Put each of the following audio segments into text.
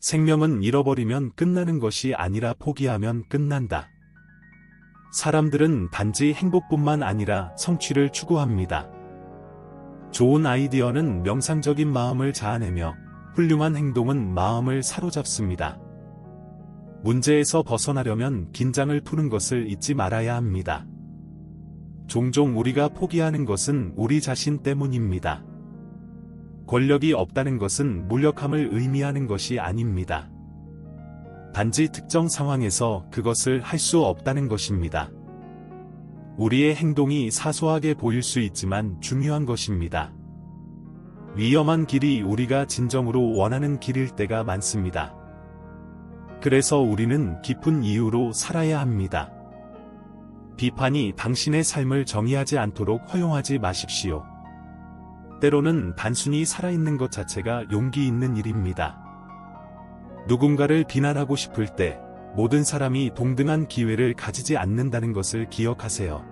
생명은 잃어버리면 끝나는 것이 아니라 포기하면 끝난다. 사람들은 단지 행복뿐만 아니라 성취를 추구합니다. 좋은 아이디어는 명상적인 마음을 자아내며 훌륭한 행동은 마음을 사로잡습니다. 문제에서 벗어나려면 긴장을 푸는 것을 잊지 말아야 합니다. 종종 우리가 포기하는 것은 우리 자신 때문입니다. 권력이 없다는 것은 무력함을 의미하는 것이 아닙니다. 단지 특정 상황에서 그것을 할 수 없다는 것입니다. 우리의 행동이 사소하게 보일 수 있지만 중요한 것입니다. 위험한 길이 우리가 진정으로 원하는 길일 때가 많습니다. 그래서 우리는 깊은 이유로 살아야 합니다. 비판이 당신의 삶을 정의하지 않도록 허용하지 마십시오. 때로는 단순히 살아있는 것 자체가 용기 있는 일입니다. 누군가를 비난하고 싶을 때 모든 사람이 동등한 기회를 가지지 않는다는 것을 기억하세요.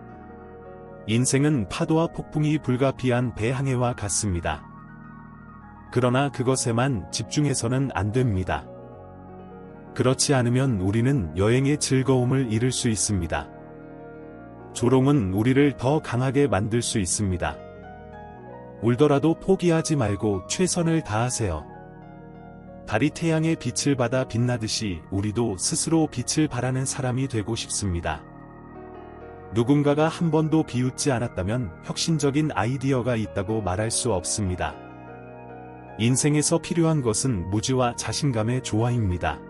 인생은 파도와 폭풍이 불가피한 배항해와 같습니다. 그러나 그것에만 집중해서는 안 됩니다. 그렇지 않으면 우리는 여행의 즐거움을 잃을 수 있습니다. 조롱은 우리를 더 강하게 만들 수 있습니다. 울더라도 포기하지 말고 최선을 다하세요. 달이 태양의 빛을 받아 빛나듯이 우리도 스스로 빛을 발하는 사람이 되고 싶습니다. 누군가가 한 번도 비웃지 않았다면 혁신적인 아이디어가 있다고 말할 수 없습니다. 인생에서 필요한 것은 무지와 자신감의 조화입니다.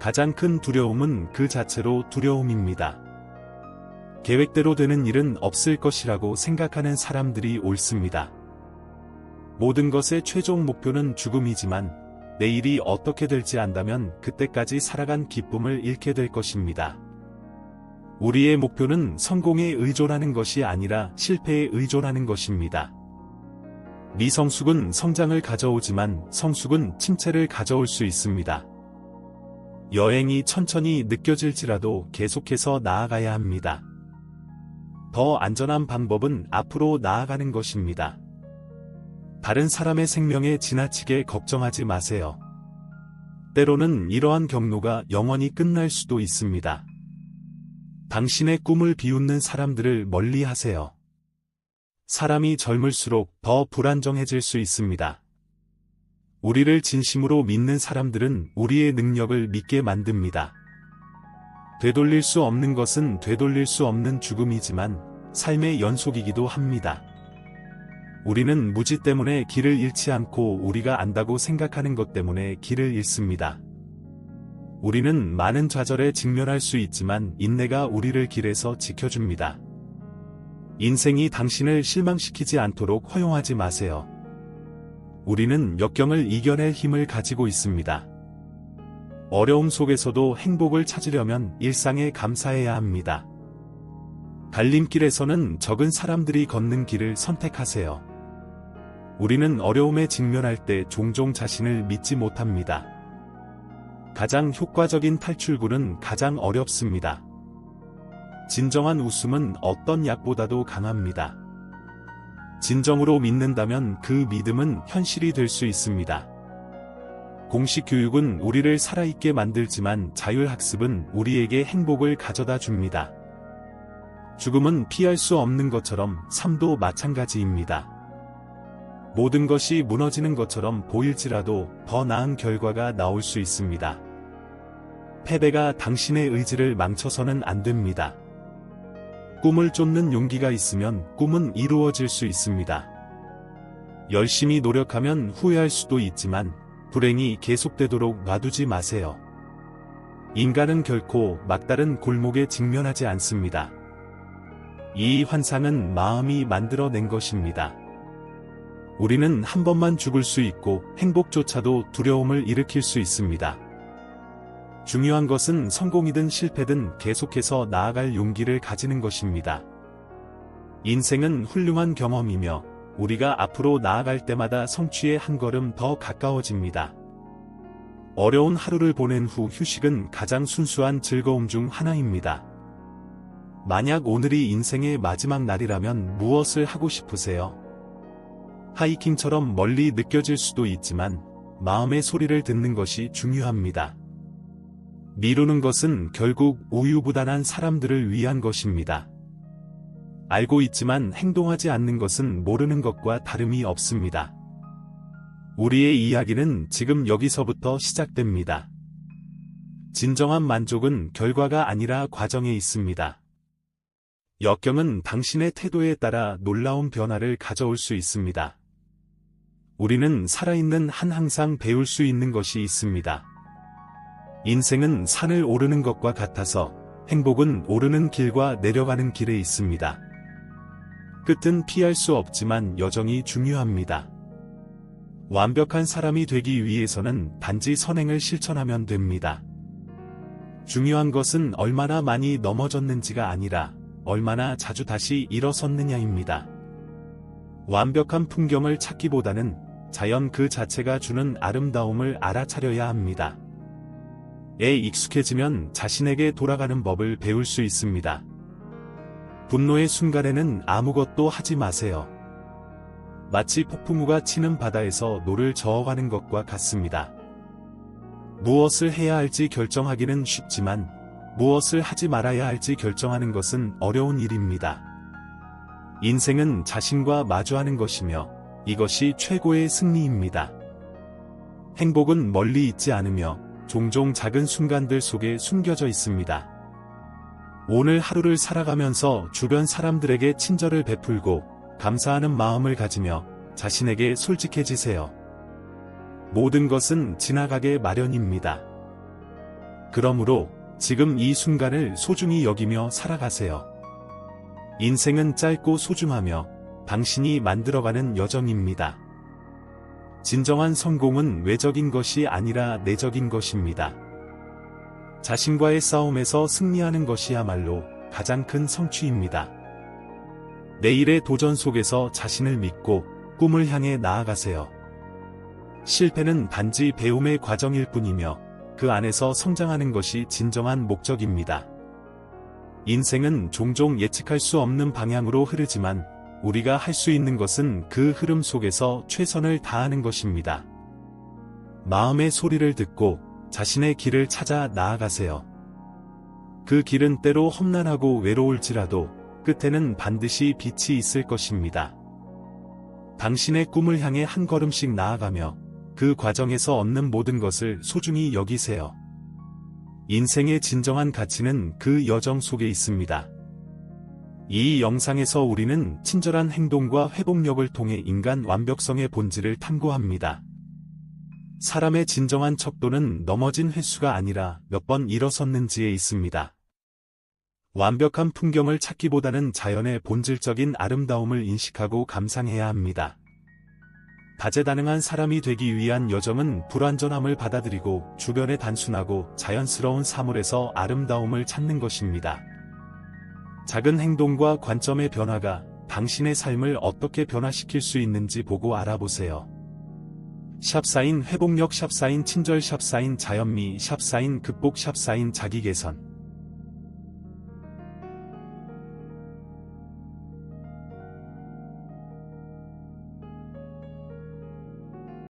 가장 큰 두려움은 그 자체로 두려움입니다. 계획대로 되는 일은 없을 것이라고 생각하는 사람들이 옳습니다. 모든 것의 최종 목표는 죽음이지만 내일이 어떻게 될지 안다면 그때까지 살아간 기쁨을 잃게 될 것입니다. 우리의 목표는 성공에 의존하는 것이 아니라 실패에 의존하는 것입니다. 미성숙은 성장을 가져오지만 성숙은 침체를 가져올 수 있습니다. 여행이 천천히 느껴질지라도 계속해서 나아가야 합니다. 더 안전한 방법은 앞으로 나아가는 것입니다. 다른 사람의 생명에 지나치게 걱정하지 마세요. 때로는 이러한 경로가 영원히 끝날 수도 있습니다. 당신의 꿈을 비웃는 사람들을 멀리 하세요. 사람이 젊을수록 더 불안정해질 수 있습니다. 우리를 진심으로 믿는 사람들은 우리의 능력을 믿게 만듭니다. 되돌릴 수 없는 것은 되돌릴 수 없는 죽음이지만 삶의 연속이기도 합니다. 우리는 무지 때문에 길을 잃지 않고 우리가 안다고 생각하는 것 때문에 길을 잃습니다. 우리는 많은 좌절에 직면할 수 있지만 인내가 우리를 길에서 지켜줍니다. 인생이 당신을 실망시키지 않도록 허용하지 마세요. 우리는 역경을 이겨낼 힘을 가지고 있습니다. 어려움 속에서도 행복을 찾으려면 일상에 감사해야 합니다. 갈림길에서는 적은 사람들이 걷는 길을 선택하세요. 우리는 어려움에 직면할 때 종종 자신을 믿지 못합니다. 가장 효과적인 탈출구는 가장 어렵습니다. 진정한 웃음은 어떤 약보다도 강합니다. 진정으로 믿는다면 그 믿음은 현실이 될 수 있습니다. 공식 교육은 우리를 살아있게 만들지만 자율학습은 우리에게 행복을 가져다 줍니다. 죽음은 피할 수 없는 것처럼 삶도 마찬가지입니다. 모든 것이 무너지는 것처럼 보일지라도 더 나은 결과가 나올 수 있습니다. 패배가 당신의 의지를 망쳐서는 안 됩니다. 꿈을 쫓는 용기가 있으면 꿈은 이루어질 수 있습니다. 열심히 노력하면 후회할 수도 있지만 불행이 계속되도록 놔두지 마세요. 인간은 결코 막다른 골목에 직면하지 않습니다. 이 환상은 마음이 만들어낸 것입니다. 우리는 한 번만 죽을 수 있고 행복조차도 두려움을 일으킬 수 있습니다. 중요한 것은 성공이든 실패든 계속해서 나아갈 용기를 가지는 것입니다. 인생은 훌륭한 경험이며 우리가 앞으로 나아갈 때마다 성취에 한 걸음 더 가까워집니다. 어려운 하루를 보낸 후 휴식은 가장 순수한 즐거움 중 하나입니다. 만약 오늘이 인생의 마지막 날이라면 무엇을 하고 싶으세요? 하이킹처럼 멀리 느껴질 수도 있지만 마음의 소리를 듣는 것이 중요합니다. 미루는 것은 결국 우유부단한 사람들을 위한 것입니다. 알고 있지만 행동하지 않는 것은 모르는 것과 다름이 없습니다. 우리의 이야기는 지금 여기서부터 시작됩니다. 진정한 만족은 결과가 아니라 과정에 있습니다. 역경은 당신의 태도에 따라 놀라운 변화를 가져올 수 있습니다. 우리는 살아있는 한 항상 배울 수 있는 것이 있습니다. 인생은 산을 오르는 것과 같아서 행복은 오르는 길과 내려가는 길에 있습니다. 끝은 피할 수 없지만 여정이 중요합니다. 완벽한 사람이 되기 위해서는 단지 선행을 실천하면 됩니다. 중요한 것은 얼마나 많이 넘어졌는지가 아니라 얼마나 자주 다시 일어섰느냐입니다. 완벽한 풍경을 찾기보다는 자연 그 자체가 주는 아름다움을 알아차려야 합니다. 에 익숙해지면 자신에게 돌아가는 법을 배울 수 있습니다. 분노의 순간에는 아무것도 하지 마세요. 마치 폭풍우가 치는 바다에서 노를 저어가는 것과 같습니다. 무엇을 해야 할지 결정하기는 쉽지만 무엇을 하지 말아야 할지 결정하는 것은 어려운 일입니다. 인생은 자신과 마주하는 것이며 이것이 최고의 승리입니다. 행복은 멀리 있지 않으며 종종 작은 순간들 속에 숨겨져 있습니다. 오늘 하루를 살아가면서 주변 사람들에게 친절을 베풀고 감사하는 마음을 가지며 자신에게 솔직해지세요. 모든 것은 지나가게 마련입니다. 그러므로 지금 이 순간을 소중히 여기며 살아가세요. 인생은 짧고 소중하며 당신이 만들어가는 여정입니다. 진정한 성공은 외적인 것이 아니라 내적인 것입니다. 자신과의 싸움에서 승리하는 것이야말로 가장 큰 성취입니다. 내일의 도전 속에서 자신을 믿고 꿈을 향해 나아가세요. 실패는 단지 배움의 과정일 뿐이며 그 안에서 성장하는 것이 진정한 목적입니다. 인생은 종종 예측할 수 없는 방향으로 흐르지만 우리가 할 수 있는 것은 그 흐름 속에서 최선을 다하는 것입니다. 마음의 소리를 듣고 자신의 길을 찾아 나아가세요. 그 길은 때로 험난하고 외로울지라도 끝에는 반드시 빛이 있을 것입니다. 당신의 꿈을 향해 한 걸음씩 나아가며 그 과정에서 얻는 모든 것을 소중히 여기세요. 인생의 진정한 가치는 그 여정 속에 있습니다. 이 영상에서 우리는 친절한 행동과 회복력을 통해 인간 완벽성의 본질을 탐구합니다. 사람의 진정한 척도는 넘어진 횟수가 아니라 몇 번 일어섰는지에 있습니다. 완벽한 풍경을 찾기보다는 자연의 본질적인 아름다움을 인식하고 감상해야 합니다. 다재다능한 사람이 되기 위한 여정은 불완전함을 받아들이고 주변의 단순하고 자연스러운 사물에서 아름다움을 찾는 것입니다. 작은 행동과 관점의 변화가 당신의 삶을 어떻게 변화시킬 수 있는지 보고 알아보세요. 샵사인 회복력 샵사인 친절 샵사인 자연미 샵사인 극복 샵사인 자기개선